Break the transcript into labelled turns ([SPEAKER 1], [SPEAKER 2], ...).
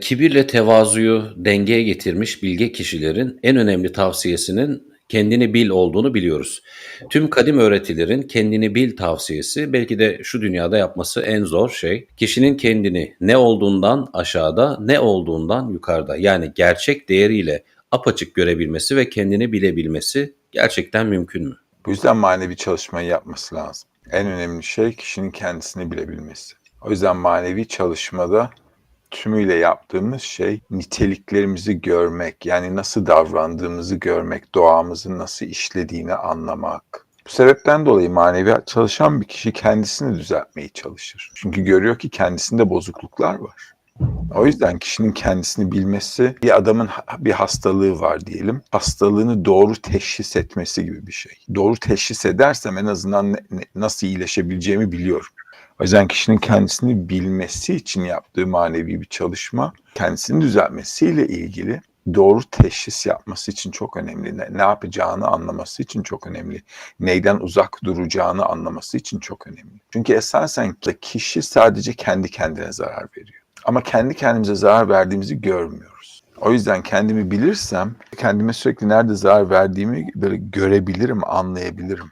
[SPEAKER 1] Kibirle tevazuyu dengeye getirmiş bilge kişilerin en önemli tavsiyesinin kendini bil olduğunu biliyoruz. Tüm kadim öğretilerin kendini bil tavsiyesi belki de şu dünyada yapması en zor şey. Kişinin kendini ne olduğundan aşağıda ne olduğundan yukarıda yani gerçek değeriyle apaçık görebilmesi ve kendini bilebilmesi gerçekten mümkün mü?
[SPEAKER 2] Bu yüzden manevi çalışmayı yapması lazım. En önemli şey kişinin kendisini bilebilmesi. O yüzden manevi çalışmada tümüyle yaptığımız şey niteliklerimizi görmek, yani nasıl davrandığımızı görmek, doğamızın nasıl işlediğini anlamak. Bu sebepten dolayı manevi çalışan bir kişi kendisini düzeltmeye çalışır. Çünkü görüyor ki kendisinde bozukluklar var. O yüzden kişinin kendisini bilmesi, bir adamın bir hastalığı var diyelim, hastalığını doğru teşhis etmesi gibi bir şey. Doğru teşhis edersem en azından ne- ne- nasıl iyileşebileceğimi biliyorum. O yüzden kişinin kendisini bilmesi için yaptığı manevi bir çalışma, kendisini düzeltmesiyle ilgili doğru teşhis yapması için çok önemli. Ne, ne yapacağını anlaması için çok önemli. Neyden uzak duracağını anlaması için çok önemli. Çünkü esasen kişi sadece kendi kendine zarar veriyor. Ama kendi kendimize zarar verdiğimizi görmüyoruz. O yüzden kendimi bilirsem kendime sürekli nerede zarar verdiğimi böyle görebilirim, anlayabilirim.